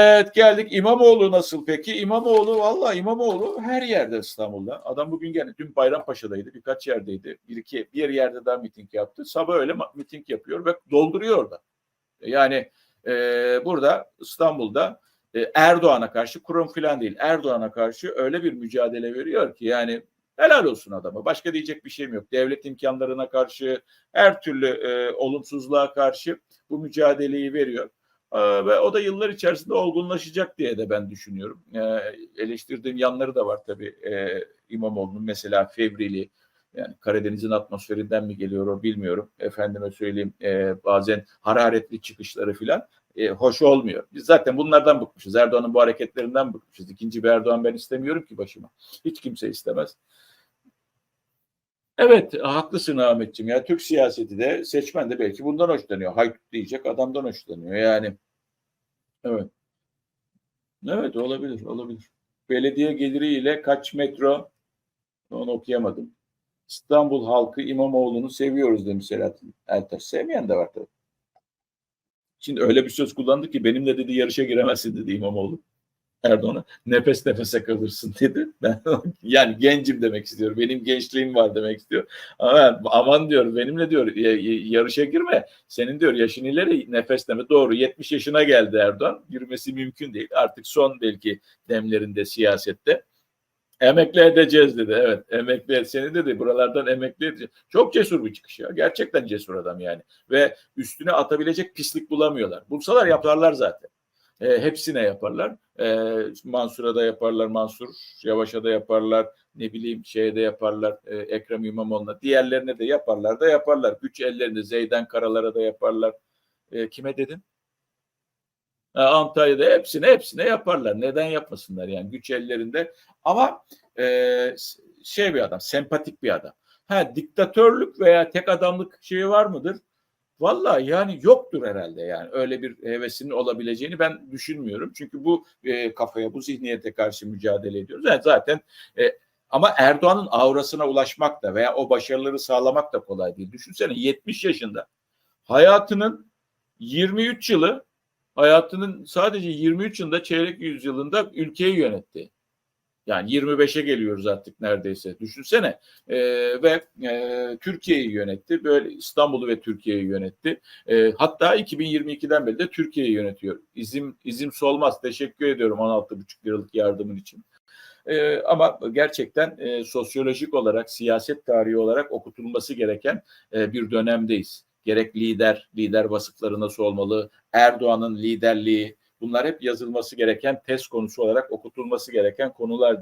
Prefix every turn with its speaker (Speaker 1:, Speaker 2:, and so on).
Speaker 1: Evet geldik. İmamoğlu nasıl peki? İmamoğlu valla İmamoğlu her yerde İstanbul'da. Adam bugün gene dün Bayrampaşa'daydı. Birkaç yerdeydi. Bir iki bir yerde daha miting yaptı. Sabah öyle miting yapıyor ve dolduruyor orada. Yani e, burada İstanbul'da e, Erdoğan'a karşı kurum falan değil. Erdoğan'a karşı öyle bir mücadele veriyor ki yani helal olsun adama. Başka diyecek bir şeyim yok. Devlet imkanlarına karşı her türlü e, olumsuzluğa karşı bu mücadeleyi veriyor. Ee, ve o da yıllar içerisinde olgunlaşacak diye de ben düşünüyorum. Ee, eleştirdiğim yanları da var tabii ee, İmamoğlu'nun mesela fevrili yani Karadeniz'in atmosferinden mi geliyor o bilmiyorum. Efendime söyleyeyim e, bazen hararetli çıkışları filan e, hoş olmuyor. Biz zaten bunlardan bıkmışız. Erdoğan'ın bu hareketlerinden bıkmışız. İkinci bir Erdoğan ben istemiyorum ki başıma. Hiç kimse istemez. Evet haklısın Ahmetciğim ya Türk siyaseti de seçmen de belki bundan hoşlanıyor. Haydut diyecek adamdan hoşlanıyor yani. Evet. Evet olabilir olabilir. Belediye geliriyle kaç metro onu okuyamadım. İstanbul halkı İmamoğlu'nu seviyoruz demiş Selahattin Ertaş. Sevmeyen de var tabii. Şimdi öyle bir söz kullandı ki benimle dedi yarışa giremezsin dedi İmamoğlu. Erdoğan'a nefes nefese kalırsın dedi. Ben yani gencim demek istiyor. Benim gençliğim var demek istiyor. Ama aman diyor benimle diyor yarışa girme. Senin diyor yaşın ileri nefes nefese doğru 70 yaşına geldi Erdoğan. Girmesi mümkün değil. Artık son belki demlerinde siyasette. Emekli edeceğiz dedi. Evet emekli seni dedi. Buralardan emekli edeceğiz. Çok cesur bir çıkış ya. Gerçekten cesur adam yani. Ve üstüne atabilecek pislik bulamıyorlar. Bulsalar yaparlar zaten. E, hepsine yaparlar. E, Mansur'a da yaparlar. Mansur Yavaş'a da yaparlar. Ne bileyim şeye de yaparlar. E, Ekrem İmamoğlu'na. Diğerlerine de yaparlar da yaparlar. Güç ellerinde Zeydan Karalar'a da yaparlar. E, kime dedin? Ha, Antalya'da hepsine hepsine yaparlar. Neden yapmasınlar yani güç ellerinde. Ama e, şey bir adam, sempatik bir adam. Ha diktatörlük veya tek adamlık şeyi var mıdır? Vallahi yani yoktur herhalde yani öyle bir hevesinin olabileceğini ben düşünmüyorum. Çünkü bu e, kafaya, bu zihniyete karşı mücadele ediyoruz. Yani zaten e, ama Erdoğan'ın aurasına ulaşmak da veya o başarıları sağlamak da kolay değil. Düşünsene 70 yaşında hayatının 23 yılı hayatının sadece 23 yılında çeyrek yüzyılında ülkeyi yönetti. Yani 25'e geliyoruz artık neredeyse. Düşünsene e, ve e, Türkiye'yi yönetti. Böyle İstanbul'u ve Türkiye'yi yönetti. E, hatta 2022'den beri de Türkiye'yi yönetiyor. İzim izim solmaz. Teşekkür ediyorum 16,5 liralık yardımın için. E, ama gerçekten e, sosyolojik olarak, siyaset tarihi olarak okutulması gereken e, bir dönemdeyiz. Gerek lider, lider vasıfları nasıl olmalı, Erdoğan'ın liderliği, bunlar hep yazılması gereken test konusu olarak okutulması gereken konular.